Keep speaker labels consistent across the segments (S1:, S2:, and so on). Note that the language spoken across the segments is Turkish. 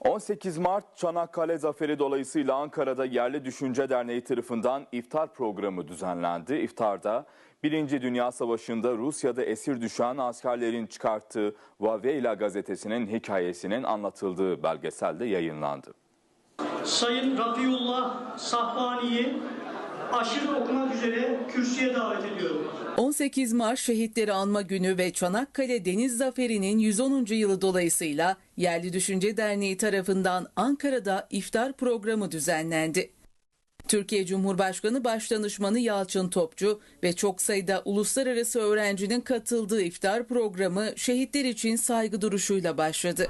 S1: 18 Mart Çanakkale Zaferi dolayısıyla Ankara'da Yerli Düşünce Derneği tarafından iftar programı düzenlendi. İftarda Birinci Dünya Savaşı'nda Rusya'da esir düşen askerlerin çıkarttığı Vaveyla gazetesinin hikayesinin anlatıldığı belgeselde yayınlandı.
S2: Sayın Rafiullah Sahbani'yi aşırı okumak üzere kürsüye davet ediyorum.
S3: 18 Mart Şehitleri Anma Günü ve Çanakkale Deniz Zaferi'nin 110. yılı dolayısıyla Yerli Düşünce Derneği tarafından Ankara'da iftar programı düzenlendi. Türkiye Cumhurbaşkanı Başdanışmanı Yalçın Topçu ve çok sayıda uluslararası öğrencinin katıldığı iftar programı şehitler için saygı duruşuyla başladı.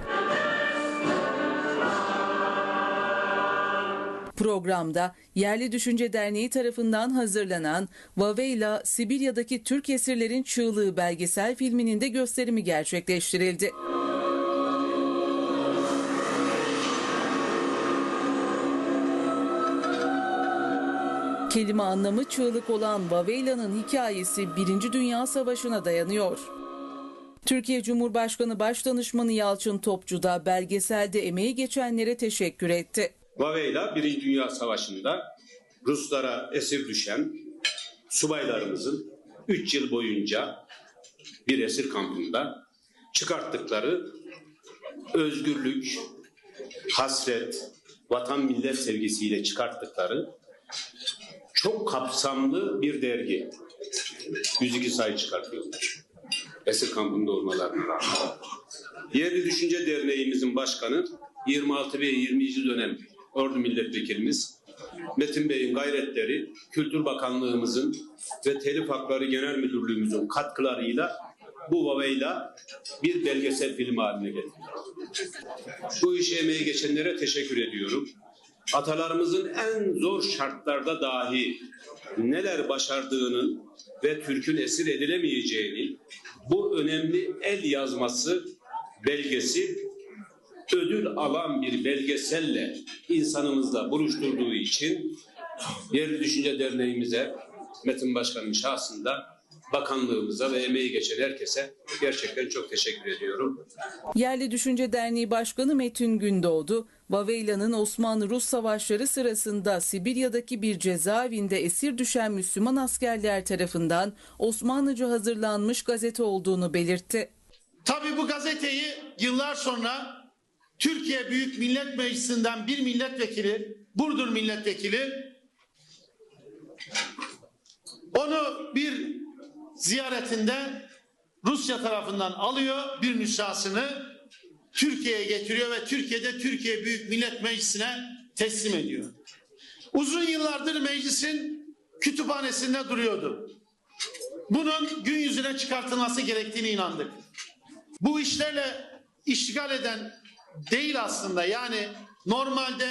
S3: Programda Yerli Düşünce Derneği tarafından hazırlanan Vaveyla Sibirya'daki Türk esirlerin çığlığı belgesel filminin de gösterimi gerçekleştirildi. Kelime anlamı çığlık olan Vaveyla'nın hikayesi 1. Dünya Savaşı'na dayanıyor. Türkiye Cumhurbaşkanı Başdanışmanı Yalçın Topçu da belgeselde emeği geçenlere teşekkür etti.
S4: Vaveyla Birinci Dünya Savaşı'nda Ruslara esir düşen subaylarımızın 3 yıl boyunca bir esir kampında çıkarttıkları özgürlük, hasret, vatan millet sevgisiyle çıkarttıkları çok kapsamlı bir dergi. 102 sayı çıkartıyorlar. Esir kampında olmalarına rağmen. Yerli Düşünce Derneğimizin başkanı 26 ve 20. dönem Ordu Milletvekilimiz Metin Bey'in gayretleri, Kültür Bakanlığımızın ve Telif Hakları Genel Müdürlüğümüzün katkılarıyla bu vavayla bir belgesel film haline getirdi. Bu işe emeği geçenlere teşekkür ediyorum. Atalarımızın en zor şartlarda dahi neler başardığının ve Türk'ün esir edilemeyeceğini bu önemli el yazması belgesi ödül alan bir belgeselle insanımızla buluşturduğu için Yerli Düşünce Derneğimize, Metin Başkan'ın şahsında bakanlığımıza ve emeği geçen herkese gerçekten çok teşekkür ediyorum.
S3: Yerli Düşünce Derneği Başkanı Metin Gündoğdu, Vaveyla'nın Osmanlı-Rus savaşları sırasında Sibirya'daki bir cezaevinde esir düşen Müslüman askerler tarafından Osmanlıca hazırlanmış gazete olduğunu belirtti.
S5: Tabii bu gazeteyi yıllar sonra Türkiye Büyük Millet Meclisi'nden bir milletvekili, Burdur milletvekili onu bir ziyaretinde Rusya tarafından alıyor bir nüshasını Türkiye'ye getiriyor ve Türkiye'de Türkiye Büyük Millet Meclisi'ne teslim ediyor. Uzun yıllardır meclisin kütüphanesinde duruyordu. Bunun gün yüzüne çıkartılması gerektiğini inandık. Bu işlerle iştigal eden değil aslında. Yani normalde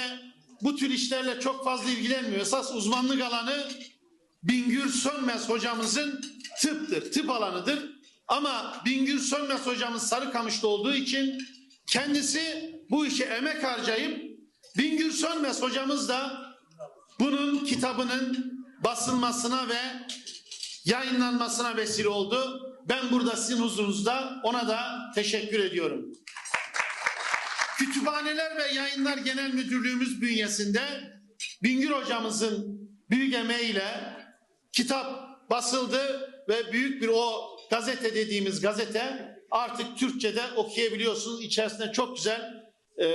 S5: bu tür işlerle çok fazla ilgilenmiyor. Esas uzmanlık alanı Bingür Sönmez hocamızın tıptır, tıp alanıdır. Ama Bingür Sönmez hocamız Sarıkamış'ta olduğu için kendisi bu işe emek harcayıp Bingür Sönmez hocamız da bunun kitabının basılmasına ve yayınlanmasına vesile oldu. Ben burada sizin huzurunuzda ona da teşekkür ediyorum. Kütüphaneler ve Yayınlar Genel Müdürlüğümüz bünyesinde Bingür hocamızın büyük emeğiyle kitap basıldı ve büyük bir o gazete dediğimiz gazete artık Türkçe'de okuyabiliyorsunuz. İçerisinde çok güzel e,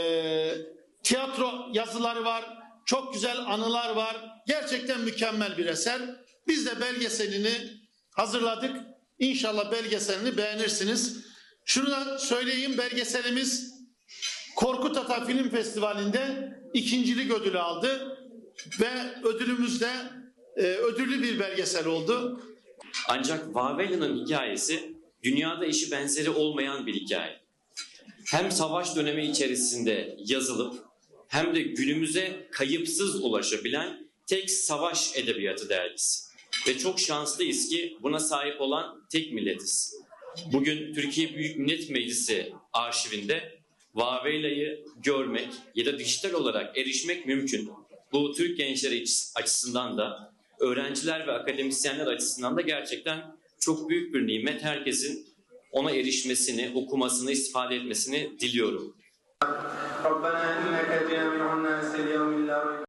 S5: tiyatro yazıları var, çok güzel anılar var. Gerçekten mükemmel bir eser. Biz de belgeselini hazırladık. İnşallah belgeselini beğenirsiniz. Şunu da söyleyeyim belgeselimiz Korkut Ata Film Festivali'nde ikincilik ödülü aldı ve ödülümüz de e, ödüllü bir belgesel oldu.
S6: Ancak Vavela'nın hikayesi dünyada eşi benzeri olmayan bir hikaye. Hem savaş dönemi içerisinde yazılıp hem de günümüze kayıpsız ulaşabilen tek savaş edebiyatı dergisi. Ve çok şanslıyız ki buna sahip olan tek milletiz. Bugün Türkiye Büyük Millet Meclisi arşivinde Vaveyla'yı görmek ya da dijital olarak erişmek mümkün. Bu Türk gençleri açısından da öğrenciler ve akademisyenler açısından da gerçekten çok büyük bir nimet. Herkesin ona erişmesini, okumasını, istifade etmesini diliyorum.
S7: ربنا يأتينا منهن